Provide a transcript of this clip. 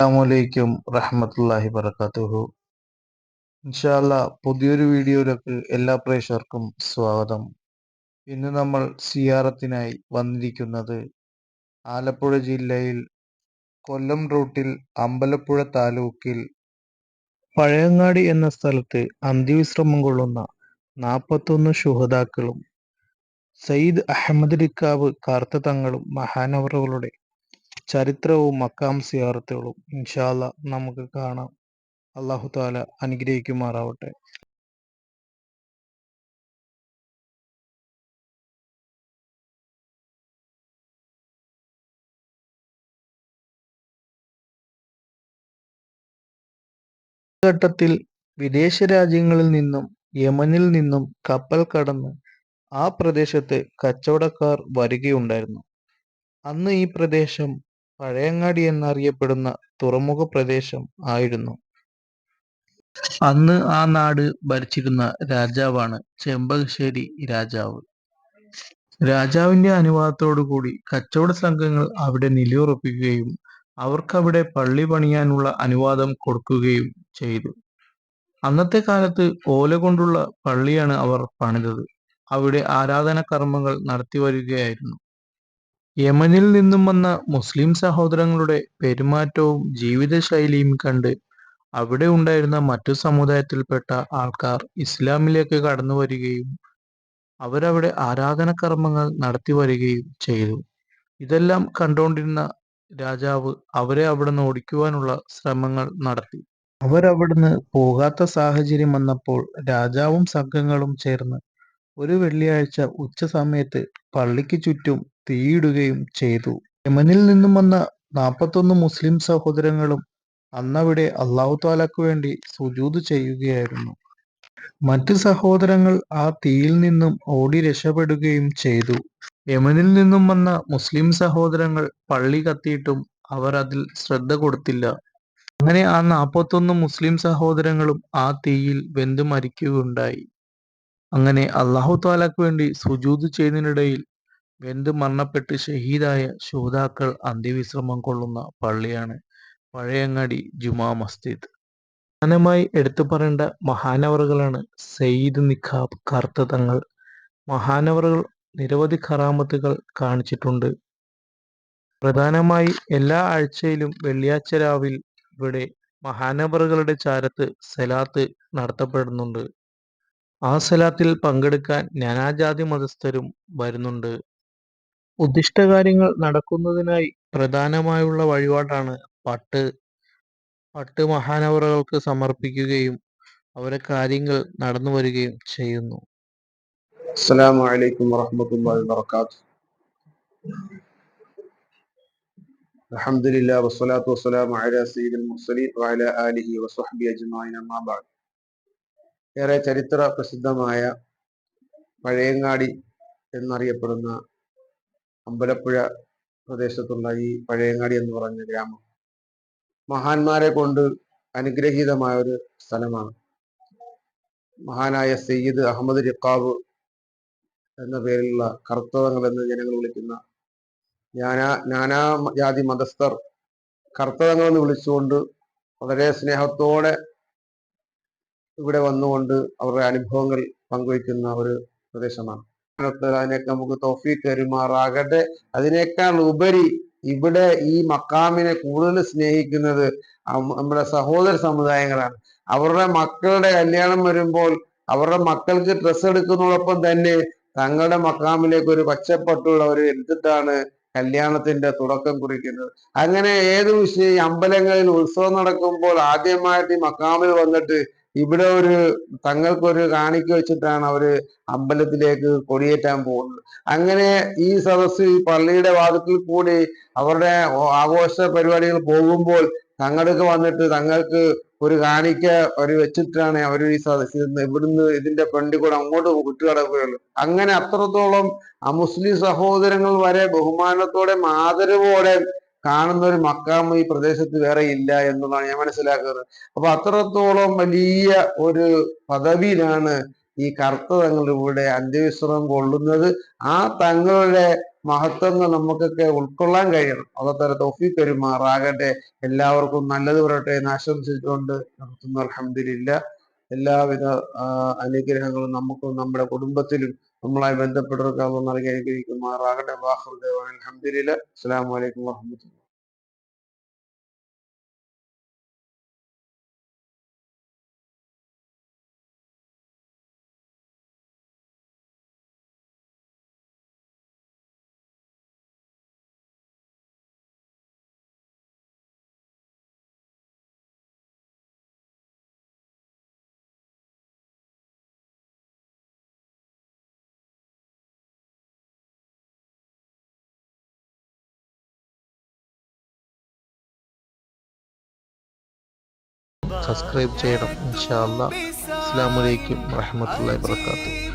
അസ്സാമലൈക്കും റഹ്മത്തുള്ളാഹി വർക്കാത്തുഹു ഇൻഷാല്ല പുതിയൊരു വീഡിയോയിലേക്ക് എല്ലാ പ്രേക്ഷകർക്കും സ്വാഗതം. ഇന്ന് നമ്മൾ സിയാറത്തിനായി വന്നിരിക്കുന്നത് ആലപ്പുഴ ജില്ലയിൽ കൊല്ലം റൂട്ടിൽ അമ്പലപ്പുഴ താലൂക്കിൽ പഴയങ്ങാടി എന്ന സ്ഥലത്ത് അന്ത്യവിശ്രമം കൊള്ളുന്ന നാൽപ്പത്തൊന്ന് ശുഹതാക്കളും സയ്യിദ് അഹമ്മദ് രിക്കാവ് കാർത്ത തങ്ങളും മഹാനവറുകളുടെ ചരിത്രവും മക്കാം സിയാറത്തുകളും ഇൻഷാല്ല നമുക്ക് കാണാം. അള്ളാഹു താല അനുഗ്രഹിക്കുമാറാവട്ടെ. ഘട്ടത്തിൽ വിദേശ രാജ്യങ്ങളിൽ നിന്നും യമനിൽ നിന്നും കപ്പൽ കടന്ന് ആ പ്രദേശത്ത് കച്ചവടക്കാർ വരികയുണ്ടായിരുന്നു. അന്ന് ഈ പ്രദേശം പഴയങ്ങാടി എന്നറിയപ്പെടുന്ന തുറമുഖ പ്രദേശം ആയിരുന്നു. അന്ന് ആ നാട് ഭരിച്ചിരുന്ന രാജാവാണ് ചെമ്പകശ്ശേരി രാജാവ്. രാജാവിന്റെ അനുവാദത്തോടു കൂടി കച്ചവട സംഘങ്ങൾ അവിടെ നിലയുറപ്പിക്കുകയും അവർക്കവിടെ പള്ളി പണിയാനുള്ള അനുവാദം കൊടുക്കുകയും ചെയ്തു. അന്നത്തെ കാലത്ത് ഓല കൊണ്ടുള്ള പള്ളിയാണ് അവർ പണിതത്. അവിടെ ആരാധന കർമ്മങ്ങൾ നടത്തി വരികയായിരുന്നു. യമനിൽ നിന്നും വന്ന മുസ്ലിം സഹോദരങ്ങളുടെ പെരുമാറ്റവും ജീവിതശൈലിയും കണ്ട് അവിടെ ഉണ്ടായിരുന്ന മറ്റു സമുദായത്തിൽപ്പെട്ട ആൾക്കാർ ഇസ്ലാമിലേക്ക് കടന്നു വരികയും അവരവിടെ ആരാധന കർമ്മങ്ങൾ നടത്തി വരികയും ചെയ്തു. ഇതെല്ലാം കണ്ടുകൊണ്ടിരുന്ന രാജാവ് അവരെ അവിടുന്ന് ഓടിക്കുവാനുള്ള ശ്രമങ്ങൾ നടത്തി. അവരവിടുന്ന് പോകാത്ത സാഹചര്യം വന്നപ്പോൾ രാജാവും സംഘങ്ങളും ചേർന്ന് ഒരു വെള്ളിയാഴ്ച ഉച്ച സമയത്ത് പള്ളിക്ക് ചുറ്റും തീയിടുകയും ചെയ്തു. യമനിൽ നിന്നും വന്ന നാൽപ്പത്തൊന്ന് മുസ്ലിം സഹോദരങ്ങളും അന്നവിടെ അള്ളാഹു താലാക്ക് വേണ്ടി സുജൂത് ചെയ്യുകയായിരുന്നു. മറ്റ് സഹോദരങ്ങൾ ആ തീയിൽ നിന്നും ഓടി രക്ഷപ്പെടുകയും ചെയ്തു. യമനിൽ നിന്നും വന്ന മുസ്ലിം സഹോദരങ്ങൾ പള്ളി കത്തിയിട്ടും അവർ അതിൽ ശ്രദ്ധ കൊടുത്തില്ല. അങ്ങനെ ആ നാൽപ്പത്തൊന്ന് മുസ്ലിം സഹോദരങ്ങളും ആ തീയിൽ വെന്തു മരിക്കുകയുണ്ടായി. അങ്ങനെ അള്ളാഹു താലാക്ക് വേണ്ടി സുജൂത് ചെയ്യുന്നതിനിടയിൽ വെന്ത് മരണപ്പെട്ട് ഷഹീദായ ശോതാക്കൾ അന്ത്യവിശ്രമം കൊള്ളുന്ന പള്ളിയാണ് പഴയങ്ങാടി ജുമാ മസ്ജിദ്. പ്രധാനമായി എടുത്തു പറയേണ്ട മഹാനവറുകളാണ് സയ്യിദ് നിഖാബ് കറുത്ത തങ്ങൾ. മഹാനവറുകൾ നിരവധി കറാമത്തുകൾ കാണിച്ചിട്ടുണ്ട്. പ്രധാനമായി എല്ലാ ആഴ്ചയിലും വെള്ളിയാഴ്ച രാവിൽ ഇവിടെ മഹാനവറുകളുടെ ചാരത്ത് സലാത്ത് നടത്തപ്പെടുന്നുണ്ട്. ആ സലാത്തിൽ പങ്കെടുക്കാൻ നാനാജാതി മതസ്ഥരും വരുന്നുണ്ട്. ഉദ്ദിഷ്ട കാര്യങ്ങൾ നടക്കുന്നതിനായി പ്രധാനമായുള്ള വഴിപാടാണ് പട്ട്. പട്ട് മഹാനവറുകൾക്ക് സമർപ്പിക്കുകയും അവരെ കാര്യങ്ങൾ നടന്നു വരികയും ചെയ്യുന്നു. അസ്സലാമു അലൈക്കും വറഹ്മത്തുള്ളാഹി വബറകാതുഹു. അലഹമുല്ല വസ്സലാത്തു വസ്സലാം അല സീദുൽ മുർസലീൻ വഅല ആലിഹി വസ്വഹബി അജ്മായിൻ അമ്മാബാദ് ഏറെ ചരിത്ര പ്രസിദ്ധമായ പഴയങ്ങാടി എന്നറിയപ്പെടുന്ന അമ്പലപ്പുഴ പ്രദേശത്തുള്ള ഈ പഴയങ്ങാടി എന്ന് പറഞ്ഞ ഗ്രാമം മഹാന്മാരെ കൊണ്ട് അനുഗ്രഹീതമായ ഒരു സ്ഥലമാണ്. മഹാനായ സയ്യിദ് അഹമ്മദ് റിക്കാബ് എന്ന പേരിലുള്ള കറുത്തവങ്ങൾ എന്ന് ജനങ്ങൾ വിളിക്കുന്ന നാനാ നാനാ ജാതി മതസ്ഥർ. കർത്തവങ്ങൾ എന്ന് വിളിച്ചുകൊണ്ട് വളരെ സ്നേഹത്തോടെ ഇവിടെ വന്നുകൊണ്ട് അവരുടെ അനുഭവങ്ങൾ പങ്കുവയ്ക്കുന്ന ഒരു പ്രദേശമാണ്. അതിനൊക്കെ നമുക്ക് തോഫീക്ക് കരുമാറാകട്ടെ അതിനേക്കാൾ ഉപരി ഇവിടെ ഈ മക്കാമിനെ കൂടുതൽ സ്നേഹിക്കുന്നത് നമ്മുടെ സഹോദര സമുദായങ്ങളാണ്. അവരുടെ മക്കളുടെ കല്യാണം വരുമ്പോൾ അവരുടെ മക്കൾക്ക് ഡ്രസ്സ് എടുക്കുന്നതോടൊപ്പം തന്നെ തങ്ങളുടെ മക്കാമിലേക്ക് ഒരു പച്ചപ്പട്ടുള്ള ഒരു എടുത്തിട്ടാണ് കല്യാണത്തിന്റെ തുടക്കം കുറിക്കുന്നത്. അങ്ങനെ ഏത് വിഷയം അമ്പലങ്ങളിൽ ഉത്സവം നടക്കുമ്പോൾ ആദ്യമായിട്ട് ഈ മക്കാമിൽ വന്നിട്ട് ഇവിടെ ഒരു തങ്ങൾക്കൊരു കാണിക്ക വെച്ചിട്ടാണ് അവർ അമ്പലത്തിലേക്ക് കൊടിയേറ്റാൻ പോകുന്നത്. അങ്ങനെ ഈ സദസ് ഈ പള്ളിയുടെ വാദത്തിൽ കൂടി അവരുടെ ആഘോഷ പരിപാടികൾ പോകുമ്പോൾ തങ്ങൾക്ക് വന്നിട്ട് തങ്ങൾക്ക് ഒരു കാണിക്ക ഒരു വെച്ചിട്ടാണ് അവർ ഈ സദസ്സിൽ നിന്ന് ഇവിടുന്ന് ഇതിന്റെ ഫ്രണ്ടിൽ കൂടെ അങ്ങോട്ട് വിട്ടു കിടക്കുകയുള്ളൂ അങ്ങനെ അത്രത്തോളം അമുസ്ലിം സഹോദരങ്ങൾ വരെ ബഹുമാനത്തോടെ ആദരവോടെ കാണുന്ന ഒരു മക്കാമ് ഈ പ്രദേശത്ത് വേറെ ഇല്ല എന്നുള്ളതാണ് ഞാൻ മനസ്സിലാക്കുന്നത്. അപ്പൊ അത്രത്തോളം വലിയ ഒരു പദവിയിലാണ് ഈ കറുത്ത തങ്ങൾ ഇവിടെ അന്ത്യവിശ്രമം കൊള്ളുന്നത്. ആ തങ്ങളുടെ മഹത്വങ്ങൾ നമുക്കൊക്കെ ഉൾക്കൊള്ളാൻ കഴിയണം. അതൊക്കെ തൗഫീഖ് പെരുമാറാകട്ടെ. എല്ലാവർക്കും നല്ലത് വരട്ടെ എന്ന് ആശംസിച്ചുകൊണ്ട് നടത്തുന്ന അലഹമില്ല എല്ലാവിധ അനുഗ്രഹങ്ങളും നമുക്കും നമ്മുടെ കുടുംബത്തിലും നമ്മളായി ബന്ധപ്പെട്ടവർക്ക് അവർ നൽകി അനുഗ്രഹിക്കുമാറാകട്ടെ അലഹമില്ല അസ്സാം വലൈക്കും വാഹമത്തുള്ള സബ്സ്ക്രൈബ് ചെയ്യണം. ഇൻഷാ അസ്സാം വലൈക്കും വറഹമത്തല്ലാ വാത്തു